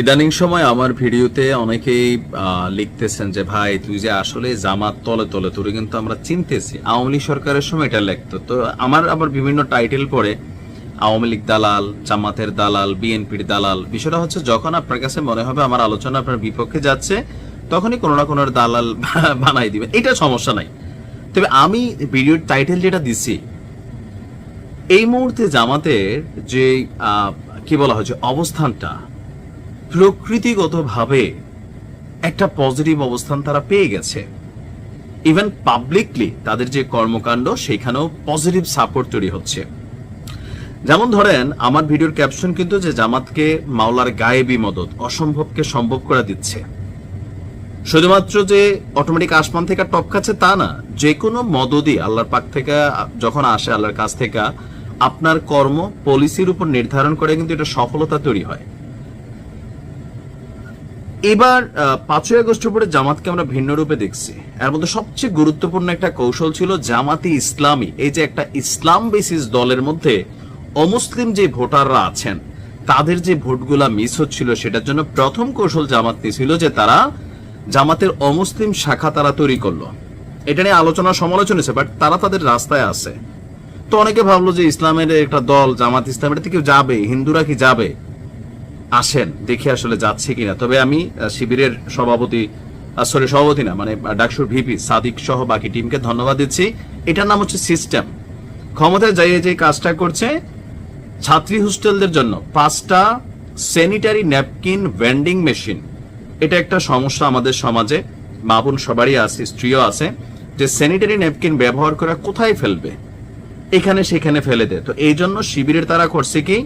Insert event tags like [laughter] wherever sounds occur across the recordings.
ইদানিং সময় আমার ভিডিওতে অনেকেই লিখতেছেন যে, ভাই, তুই যে আসলে জামাত তলে তলে, তোর কিন্তু আমরা চিনতেছি। আওয়ামী লীগ সরকারের সময় এটা লিখতো। তো আমার আবার বিভিন্ন টাইটেল পড়ে, আওয়ামী লীগ দালাল, জামাতের দালাল, বিএনপির দালাল। বিষয়টা হচ্ছে, যখন আপনার কাছে মনে হবে আমার আলোচনা আপনার বিপক্ষে যাচ্ছে, তখনই কোনো না কোনো দালাল [laughs] বানাই দিবেন এটা সমস্যা নাই। তবে আমি ভিডিওর টাইটেল যেটা দিছি, এই মুহূর্তে জামাতের যে কি বলা হচ্ছে অবস্থানটা প্রকৃতিগতভাবে একটা পজিটিভ অবস্থান তারা পেয়ে গেছে। ইভেন পাবলিকলি তাদের যে কর্মকাণ্ড, সেখানেও পজিটিভ সাপোর্ট তৈরি হচ্ছে। যেমন ধরেন, আমার ভিডিওর ক্যাপশন কিন্তু যে জামাতকে মাওলার গায়েবী মদত অসম্ভবকে সম্ভব করে দিচ্ছে। শুধুমাত্র যে অটোমেটিক আসমান থেকে টপ খাচ্ছে তা না যে কোনো মদতই আল্লাহর পাক থেকে, যখন আসে আল্লাহর কাছ থেকে, আপনার কর্ম পলিসির উপর নির্ধারণ করে কিন্তু এটা সফলতা তৈরি হয়। এবার পাঁচই আগস্ট পরে জামাতকে আমরা ভিন্ন রূপে দেখছি। এর মধ্যে সবচেয়ে গুরুত্বপূর্ণ একটা কৌশল ছিল জামাতি ইসলামী। এই যে একটা ইসলাম বেসিস দলের মধ্যে অমুসলিম যে ভোটাররা আছেন, তাদের যে ভোটগুলা মিস হচ্ছিল, সেটার জন্য প্রথম কৌশল জামাত ছিল যে তারা জামাতের অমুসলিম শাখা তারা তৈরি করল। এটা নিয়ে আলোচনা সমালোচনা বাট তারা তাদের রাস্তায় আছে। তো অনেকে ভাবলো যে ইসলামের একটা দল, জামাত ইসলামের থেকে যাবে, হিন্দুরা কি যাবে? আসেন, দেখে আসলে যাচ্ছে কিনা। তবে আমি শিবিরের সভাপতি সরি সভাপতি না মানে ডাকসুর ভিপি সাদিক সহ বাকি টিমকে ধন্যবাদ দিচ্ছি। এটার নাম হচ্ছে সিস্টেম। ক্ষমতায় যাইয়ে যে কাজটা করছে, ছাত্রী হোস্টেলদের জন্য পাঁচটা স্যানিটারি ন্যাপকিন ভেন্ডিং মেশিন। এটা একটা সমস্যা আমাদের সমাজে, মা বোন সবারই আছে, স্ত্রীও আছে। যে স্যানিটারি ন্যাপকিন ব্যবহার করা কোথায় ফেলবে? এখানে সেখানে ফেলে দেয় তো এই জন্য শিবিরের তারা করছে কি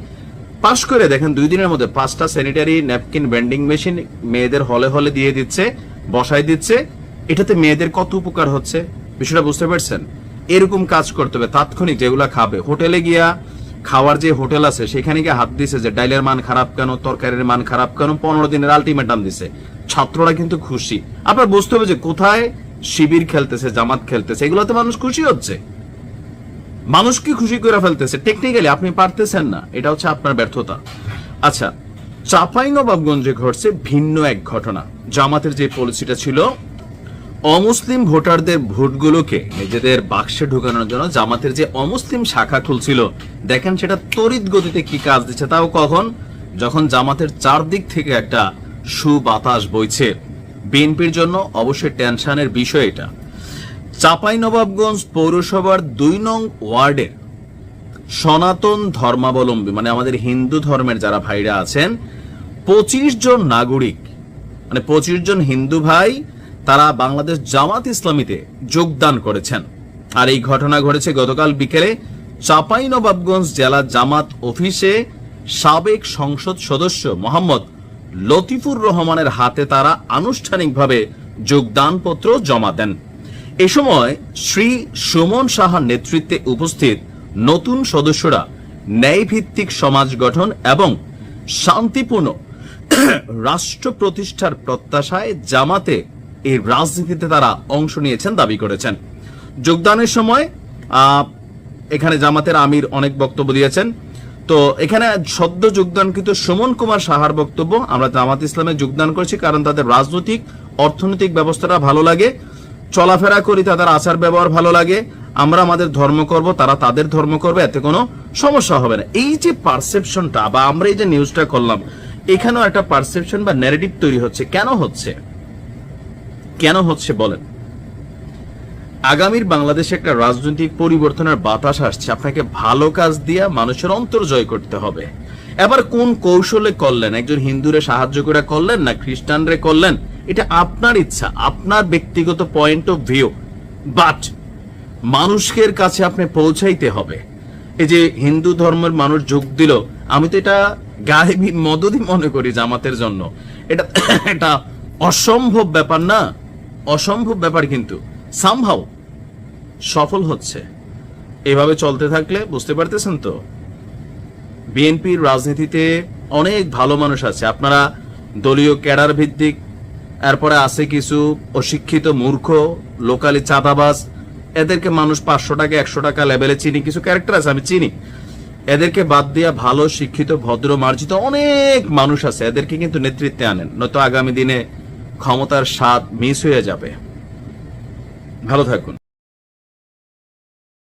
পাশ করে দেখেন, দুই দিনের মধ্যে পাঁচটা স্যানিটারি ন্যাপকিন ভেন্ডিং মেশিন মেয়েদের হলে হলে দিয়ে দিচ্ছে বসাই দিচ্ছে। এটাতে মেয়েদের কত উপকার হচ্ছে? বিষয়টা বুঝতে পারছেন? এরকম কাজ করতে হবে, তাৎক্ষণিক যেগুলা খাবে। হোটেলে গিয়া খাওয়ার যে হোটেল আছে, সেখানে গিয়ে হাত দিছে যে, ডাইলের মান খারাপ কেন? তরকারির মান খারাপ কেন? পনেরো দিনের আলটিমেটাম দিছে। ছাত্ররা কিন্তু খুশি। আপনার বুঝতে হবে যে, কোথায় শিবির খেলতেছে, জামাত খেলতেছে, এগুলোতে মানুষ খুশি হচ্ছে। মানুষকে খুশি করে ফেলতেছে। টেকনিক্যালি আপনি পারতেছেন না। এটা হচ্ছে আপনার ব্যর্থতা। আচ্ছা চাপাই নবাবগঞ্জে ঘটছে ভিন্ন এক ঘটনা। জামাতের যে পলিসিটা ছিল, অমুসলিম ভোটারদের ভোটগুলোকে নিজেদের বাক্সে ঢুকানোর জন্য জামাতের যে অমুসলিম শাখা খুলছিল, দেখেন সেটা তড়িৎ গতিতে কি কাজ দিচ্ছে, তাও কখন? যখন জামাতের চারদিক থেকে একটা সুবাতাস বইছে। বিএনপির জন্য অবশ্যই টেনশনের বিষয় এটা। চাপাই নবাবগঞ্জ পৌরসভার দুই নং ওয়ার্ডের সনাতন ধর্মাবলম্বী মানে আমাদের হিন্দু ধর্মের যারা ভাইরা আছেন, পঁচিশ জন নাগরিক মানে পঁচিশ জন হিন্দু ভাই, তারা বাংলাদেশ জামাত ইসলামীতে যোগদান করেছেন। আর এই ঘটনা ঘটেছে গতকাল বিকেলে চাপাই নবাবগঞ্জ জেলা জামাত অফিসে সাবেক সংসদ সদস্য মোহাম্মদ লতিফুর রহমানের হাতে তারা আনুষ্ঠানিকভাবে যোগদানপত্র জমা দেন। এ সময় শ্রী সুমন সাহার নেতৃত্বে উপস্থিত নতুন সদস্যরা ন্যায়ভিত্তিক সমাজ গঠন এবং শান্তিপূর্ণ রাষ্ট্র প্রতিষ্ঠার প্রত্যাশায় জামাতে এই রাজনীতিতে তারা অংশ নিয়েছেন, দাবি করেছেন। যোগদানের সময় এখানে জামাতের আমির অনেক বক্তব্য দিয়েছেন। তো এখানে সদ্য যোগদানকৃত সুমন কুমার সাহার বক্তব্য, আমরা জামাত ইসলামে যোগদান করেছি কারণ তাদের রাজনৈতিক, অর্থনৈতিক ব্যবস্থাটা ভালো লাগে। চলাফেরা করি, তাদের আচার ব্যবহার ভালো লাগে, আমরা আমাদের ধর্ম করব, তারা তাদের ধর্ম করবে, এতে কোনো সমস্যা হবে না। এই যে পারসেপশনটা বা আমরা এই যে নিউজটা করলাম, এখানেও একটা পারসেপশন বা ন্যারেটিভ তৈরি হচ্ছে। কেন হচ্ছে? কেন হচ্ছে বলেন? আগামীর বাংলাদেশে একটা রাজনৈতিক পরিবর্তনের বাতাস আসছে। আপনাকে ভালো কাজ দিয়া মানুষের অন্তর জয় করতে হবে। এবার কোন কৌশলে করলেন? একজন হিন্দুরে সাহায্য করে করলেন না খ্রিস্টানরে করলেন? এটা আপনার ইচ্ছা, আপনার ব্যক্তিগত পয়েন্ট অফ ভিউ বাট মানুষের কাছে আপনি পৌঁছাইতে হবে। এই যে হিন্দু ধর্মের মানুষ যোগ দিল, আমি তো এটা গায়েবী মদতই মনে করি জামাতের জন্য। এটা এটা অসম্ভব ব্যাপার না, অসম্ভব ব্যাপার কিন্তু। সামহাও সফল হচ্ছে। এভাবে চলতে থাকলে বুঝতে পারতেছেন তো? বিএনপির রাজনীতিতে অনেক ভালো মানুষ আছে। আপনারা দলীয় ক্যাডার ভিত্তিক এরপরে আছে কিছু অশিক্ষিত মূর্খ, লোকালি চাঁদাবাজ। এদেরকে মানুষ পাঁচশো টাকা, একশো টাকা লেভেলে চিনি, কিছু ক্যারেক্টার আছে, আমি চিনি। এদেরকে বাদ দিয়া ভালো, শিক্ষিত, ভদ্র, মার্জিত অনেক মানুষ আছে, এদেরকে কিন্তু নেতৃত্বে আনেন। নয়তো আগামী দিনে ক্ষমতার স্বাদ মিস হয়ে যাবে। ভালো থাকুন।